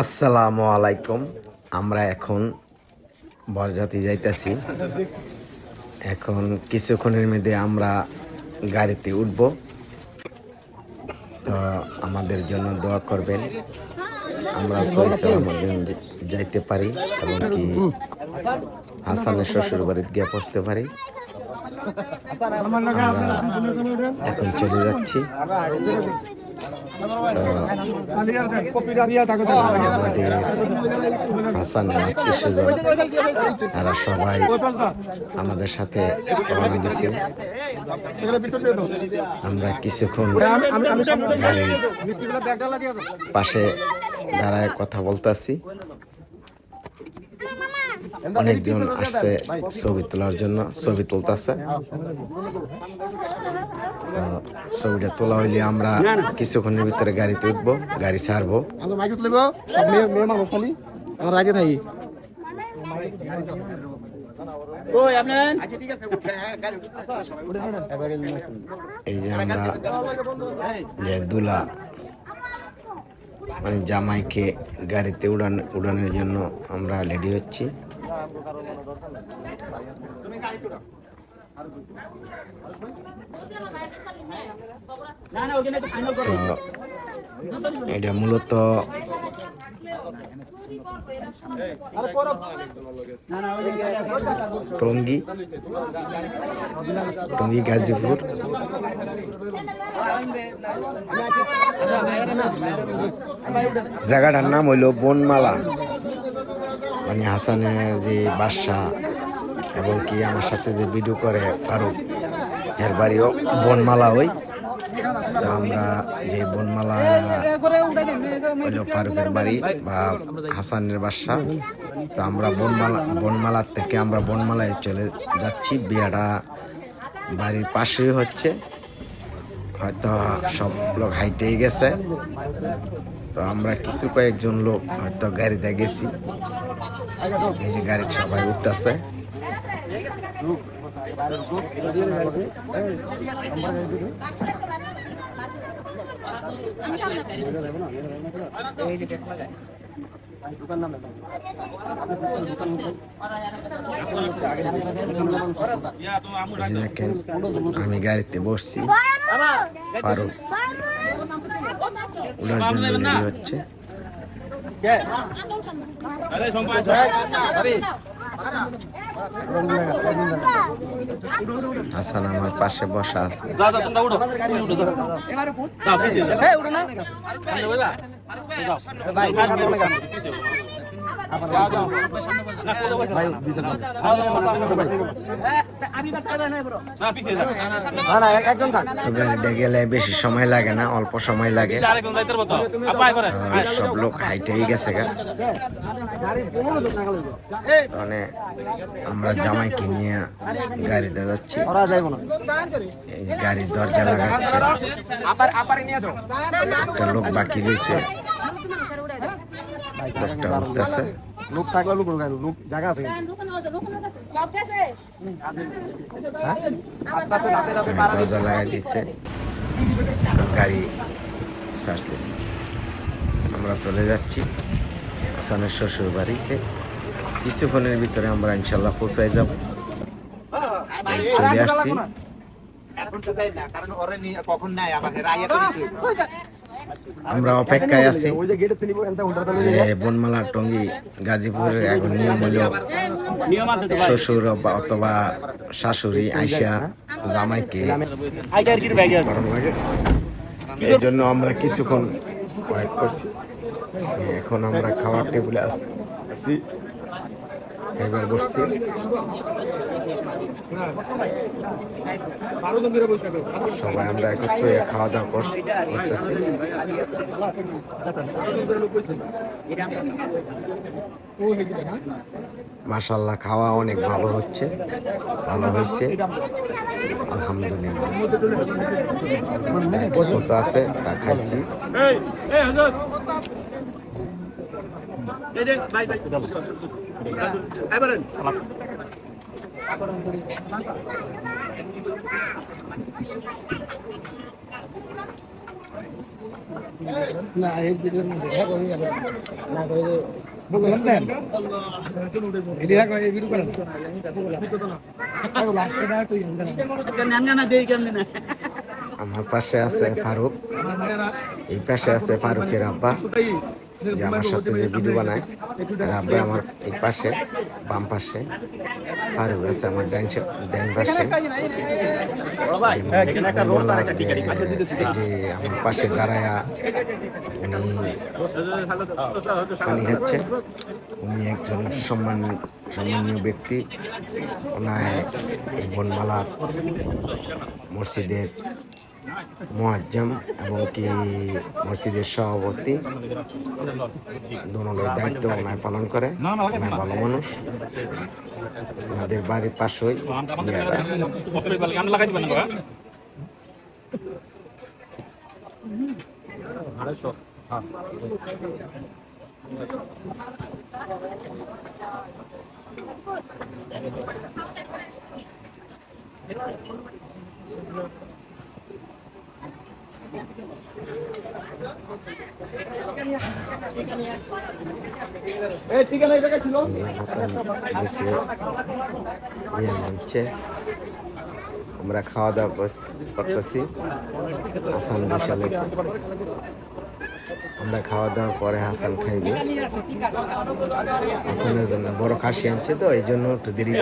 আসসালামু আলাইকুম। আমরা এখন বরজাতি যাইতেছি। এখন কিছুক্ষণের মধ্যে আমরা গাড়িতে উঠব। তো আমাদের জন্য দোয়া করবেন। আমরা যাইতে পারি এবং কি হাসানের শ্বশুর বাড়িতে গিয়ে পৌঁছতে পারি। আমরা এখন চলে যাচ্ছি। আত্মীয় সবাই আমাদের সাথে আমরা কিছুক্ষণ পাশে দাঁড়ায় কথা বলতেছি অনেকজন আসছে ছবি তোলার জন্য ছবি তুলতেছে। তো ছবিটা তোলা হইলে আমরা কিছুক্ষণের ভিতরে গাড়িতে উঠবো গাড়ি ছাড়বো। এই যে আমরা যে দুলা মানে জামাইকে গাড়িতে উড়ান উড়ানোর জন্য আমরা রেডি হচ্ছি। এটা মূলত টঙ্গী। টঙ্গী গাজীপুর। জায়গাটার নাম হইল বনমালা। মানে হাসানের যে বাসা এবং কি আমার সাথে যে ভিডিও করে ফারুক, এর বাড়িও বনমালা ওই। তো আমরা যে বনমালা ফারুকের বাড়ি বা হাসানের বাসা তো আমরা বনমালা বনমালার থেকে আমরা বনমালায় চলে যাচ্ছি। বিয়াটা বাড়ির পাশেই হচ্ছে। হয়তো সব লোক হাইটেই গেছে। তো আমরা কিছু কয়েকজন লোক হয়তো গাড়িতে গেছি। এই যে গাড়ির সবাই উঠতেছে। দেখেন আমি গাড়িতে বসছি। ফারুক। ওনার জন্য হচ্ছে। হাসান আমার পাশে বসা আছে। না গাড়িতে গেলে বেশি সময় লাগে না অল্প সময় লাগে। সব লোক হাইটেই গেছে গা। মানে আমরা জামাইকে নিয়ে গাড়িতে যাচ্ছি। ওরা যাইব না এই গাড়ির দরজা লাগাচ্ছে একটা লোক বাকি রয়েছে। লোকটা উঠতেছে। লোক থাকলে লোক গাইব লোক জায়গা আছে দরজা লাগাই দিচ্ছে গাড়ি ছাড়ছে। আমরা চলে যাচ্ছি হাসানের শ্বশুর বাড়িতে। কিছুক্ষণের ভিতরে আমরা ইনশাল্লাহ পৌঁছায় যাব। চলে আসছি। আমরা অপেক্ষায় আছি। যে বনমালার টঙ্গী গাজীপুরের এখন নিয়ম হলো শ্বশুর অথবা শাশুড়ি আইসা জামাইকে এই জন্য আমরা কিছুক্ষণ ওয়েট করছি। এখন আমরা খাওয়ার টেবিলে আছি। এবার বসছি। সবাই আমরা একত্র খাওয়া দাওয়া কর- করতেছি। মাসাল্লাহ খাওয়া অনেক ভালো হচ্ছে। ভালো হয়েছে। আলহামদুলিল্লাহ। আছে তা খাইছি। না এই ভিডিওর মধ্যে হ্যাঁ করে গেল না করে বললাম দেন। এটি হ্যাঁ করে ভিডিও করেন। লাস্টে না তুই আমার পাশে আছে ফারুক। এই পাশে আছে ফারুকের আব্বা। যে আমার সাথে যে ভিডিও বানায় আর আব্বা আমার এই পাশে বাম পাশে ফারুক আছে আমার ডান ডান পাশে। মনমালার যে আমার পাশে দাঁড়ায়া উনি পানি খাচ্ছে উনি একজন সম্মান সম্মানীয় ব্যক্তি। ওনার এই বনমালার মসজিদের মোয়াজ্জম এবং কি মসজিদের সভাপতি। দোনোর দায়িত্ব ওনায় পালন করে। ওনার ভালো মানুষ। ওনাদের বাড়ির পাশেই বিয়ের মঞ্চে আমরা খাওয়া দাওয়া কর- করতেছি। হাসান বিশাল আমরা খাওয়া দাওয়ার পরে হাসান খাইবে। হাসানের জন্য বড় খাসি আনছে তো, এই জন্য একটু দেরি